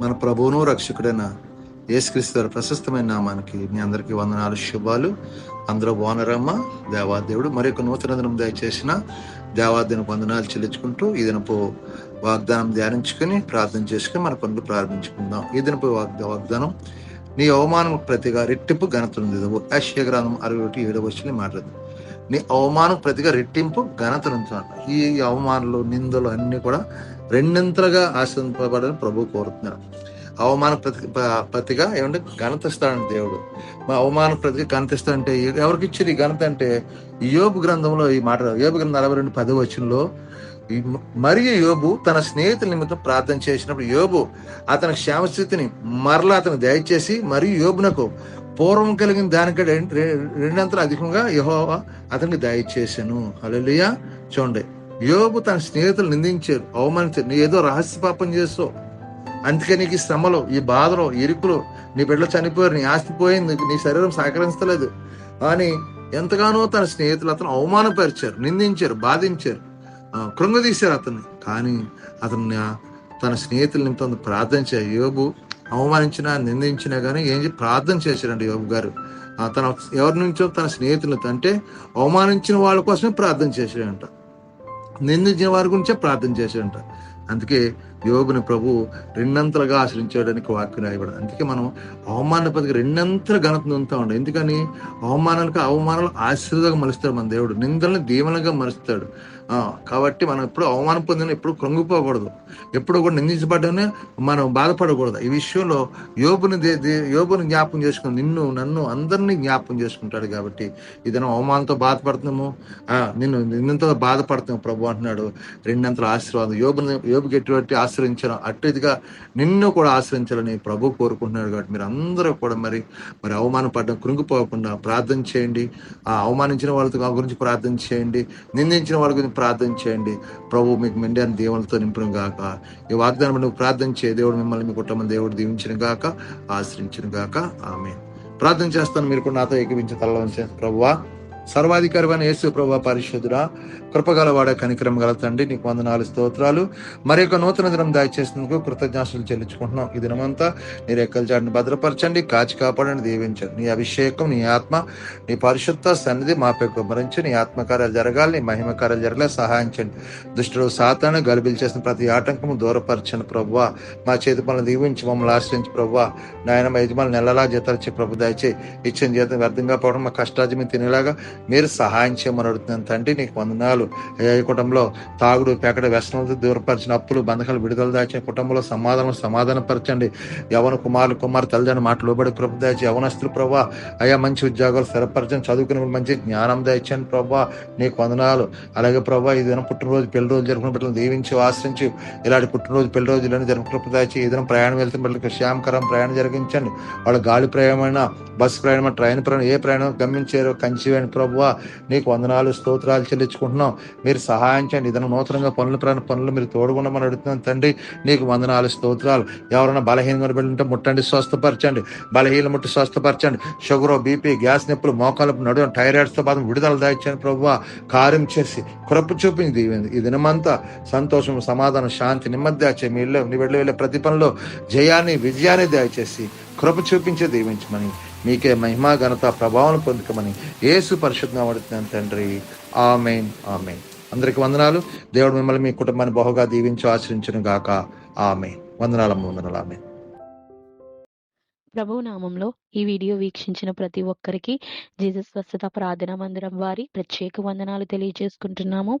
మన ప్రభువును రక్షకుడైన యేసుక్రీస్తు వారి ప్రశస్తమైన నామానికి మీ అందరికీ వందనాలు శుభాలు. అందరూ బాగున్నారమ్మా? దేవాదేవుడు మరి యొక్క నూతన దినం దయచేసిన దేవాదిన వందనాలు చెల్లించుకుంటూ ఈ దినపు వాగ్దానం ధ్యానించుకుని ప్రార్థన చేసుకుని మన పనులు ప్రారంభించుకుందాం. ఈ దినపు వాగ్దానం నీ అవమానం ప్రతిగా రెట్టింపు ఘనతను దిదవు యాషియా గ్రంథం అరవై ఒకటి ఏడవ వచ్చి మాట్లాడదు నీ అవమానం ప్రతిగా రెట్టింపు ఘనత ఉంచాలి ఈ అవమానాలు నిందలు అన్ని కూడా రెండింతలుగా ఆశ్రయింపబడని ప్రభు కోరుతున్నారు. అవమాన ప్రతి ప్రతిగా ఏమంటే ఘనత ఇస్తాడు దేవుడు. మా అవమాన ప్రతిగా ఘనత ఇస్తాడంటే ఎవరికి ఇచ్చారు ఈ ఘనత అంటే? యోబు గ్రంథంలో ఈ మాట యోబు గ్రంథం నలభై రెండు పది వచనంలో మరియు యోబు తన స్నేహితుల నిమిత్తం ప్రార్థన చేసినప్పుడు యోబు అతని క్షేమస్థితిని మరలా అతను దయచేసి మరియు యోబునకు పూర్వం కలిగిన దానికంటే రె- రెండంతలు అధికంగా యహోవా అతనికి దయచేశాను. అలలియా చూడండి. యోబు తన స్నేహితులు నిందించారు. అవమానించారు. నీ ఏదో రహస్య పాపం చేస్తావు. అందుకే నీకు ఈ శ్రమలు ఈ బాధలు ఇరుకులు నీ బిడ్డలు చనిపోయారు నీ ఆస్తి పోయింది నీ శరీరం సహకరించలేదు అని ఎంతగానో తన స్నేహితులు అతను అవమానపరిచారు నిందించారు బాధించారు. కృంగదీశారు అతన్ని. కానీ అతను తన స్నేహితుల నిమిత్తం ప్రార్థన చేయ యోబు అవమానించినా నిందించినా కానీ ఏం ప్రార్థన చేశారండి యోబు గారు. తన ఎవరి నుంచో తన స్నేహితులతో అంటే అవమానించిన వాళ్ళ కోసమే ప్రార్థన చేశాడంట. నిందించిన వారి గురించే ప్రార్థన చేశాడంట. అందుకే యోగుని ప్రభు రెండంతలుగా ఆశ్రయించడానికి వాక్యం రాయబడి అందుకే మనం అవమాన పదికి రెండంతల ఘనత ఉంటూ ఉండే ఎందుకని? అవమానాలకు అవమానాలు ఆశీర్వాదంగా మలుస్తాడు మన దేవుడు. నిందలను దీవెనగా మలుస్తాడు. కాబట్టి మనం ఎప్పుడు అవమానం పొందిన ఎప్పుడు కృంగిపోకూడదు. ఎప్పుడు కూడా నిందించబడ్డానే మనం బాధపడకూడదు. ఈ విషయంలో యోగుని దే- దే- జ్ఞాపకం చేసుకుని నిన్ను నన్ను అందరినీ జ్ఞాపకం చేసుకుంటాడు కాబట్టి ఇదనం అవమానంతో బాధపడుతున్నాము. నిన్ను నిన్నంతో బాధపడుతున్నాము ప్రభు అంటున్నాడు. రెండంతల ఆశీర్వాదం. యోగుని యోబుకి ఎటువంటి ఆశ్రయించడం అట్టుదిగా నిన్ను కూడా ఆశ్రయించాలని ప్రభు కోరుకుంటున్నాడు కాబట్టి మీరు అందరూ కూడా మరి మరి అవమానం పడడం కృంగిపోకుండా ప్రార్థన చేయండి. ఆ అవమానించిన వాళ్ళతో గురించి ప్రార్థన చేయండి. నిందించిన వాళ్ళ గురించి ప్రార్థన చేయండి. ప్రభు మీకు మెండాన్ని దేవులతో నింపడం గాక. ఈ వాగ్దానం నువ్వు ప్రార్థన చేయ. దేవుడు మిమ్మల్ని మీ కుటుంబం దేవుడు దీవించిన గాక ఆశ్రయించిన గాక. ఆమె ప్రార్థన చేస్తాను. మీరు కూడా నాతో ఏకీపించి తలలో ప్రభు ప్రభువా సర్వాధికారమైన యేసు ప్రభా పరిశుద్ధుడా కృపగలవాడ కనికరం గల తండ్రి నీకు వందనాలు స్తోత్రాలు. మరి యొక్క నూతన దినం దయచేసినందుకు కృతజ్ఞాసులు చెల్లించుకుంటున్నాం. ఈ దినమంతా నీ రెక్కల చాటును భద్రపరచండి కాచి కాపాడండి దీవించండి. నీ అభిషేకం నీ ఆత్మ నీ పరిశుద్ధ సన్నిధి మాపై కుమరించి నీ ఆత్మకార్యాలు జరగాలి నీ మహిమ కార్యాలు జరగాలి సహాయించండి దుష్టుడు సాతాను గలిబిలు చేసిన ప్రతి ఆటంకము దూరపరచండి ప్రభువ. మా చేతి పనులు దీవించి మమ్మల్ని ఆశ్రయించి ప్రభువ. నాయన యజమాని నెలలా జీతాలిచ్చి ప్రభు దయచే ఇచ్చిన జీతం వ్యర్థంగా పోవడం మా కష్టాజీ తినేలాగా మీరు సహాయం చేయమని అడుగుతున్నాను. తండ్రి నీకు వందనాలు. అయ్యా, ఈ కుటుంబంలో తాగుడు పెకడ వ్యసనాలతో దూరపరిచిన అప్పులు బంధకాలు విడుదల దాచిన కుటుంబంలో సమాధానం సమాధానపరచండి. యవన కుమారులు కుమార్ తల్లిదండ్రులు మాటలు లోబడి కృప దాచి యవనస్తులు ప్రభా అయ్యా మంచి ఉద్యోగాలు స్థిరపరచండి చదువుకుని మంచి జ్ఞానం దాచండి ప్రభా నీకు వందనాలు. అలాగే ప్రభా ఈ దినం పుట్టినరోజు పెళ్ళి రోజు జరుపుకున్న బిడ్డలు దీవించి ఆశ్రయించి ఇలాంటి పుట్టినరోజు పెళ్ళి రోజులను జరుపు కృప దాచి ఈ దినం ప్రయాణం వెళ్తున్న బిడ్డలకు శ్యామకరం ప్రయాణం జరిగించండి. వాళ్ళ గాలి ప్రయాణమైనా బస్సు ప్రయాణం ట్రైన్ ప్రయాణం ఏ ప్రయాణం గమనించారో కంచివేయండి ప్రభువ నీకు వందనాలు స్తోత్రాలు చెల్లించుకుంటున్నాం. మీరు సహాయం చేయండి. ఇదన నూతనంగా పనులు ప్రాణ పనులు మీరు తోడుగుండమని అడుగుతున్నాం తండ్రి. నీకు వందనాలు స్తోత్రాలు. ఎవరైనా బలహీనంగా ఉంటే ముట్టండి స్వస్థపరచండి. బలహీన ముట్టి స్వస్థపరచండి. షుగర్ బీపీ గ్యాస్ నొప్పులు మోకాలు నడుము థైరాయిడ్స్తో బాధ విడుదల దాయించాను ప్రభువ. కార్యం చేసి కృప చూపించి దీవింది ఈ దినమంతా సంతోషం సమాధానం శాంతి నెమ్మది దాచే మీ ఇల్లు నీ వెళ్ళి వెళ్ళే ప్రతి పనిలో జయాన్ని విజయాన్ని దయచేసి కృప చూపించే దీవించమని మీకే మహిమా ఘనత ప్రభావం పొందుకమని ఏసు పరిశుద్ధంగా పడుతున్నాను తండ్రి. Amen amen. అందరికి వందనాలు. దేవుడు మిమ్మల్ని మీ కుటుంబాన్ని బహుగా దీవించి ఆశ్రయించును గాక. ఆమె వందనాల వందనాలు. ఆమె ప్రభు నామంలో ఈ వీడియో వీక్షించిన ప్రతి ఒక్కరికి జీసస్ స్వస్థత ప్రార్థన మందిరం వారి ప్రత్యేక వందనాలు తెలియజేసుకుంటున్నాము.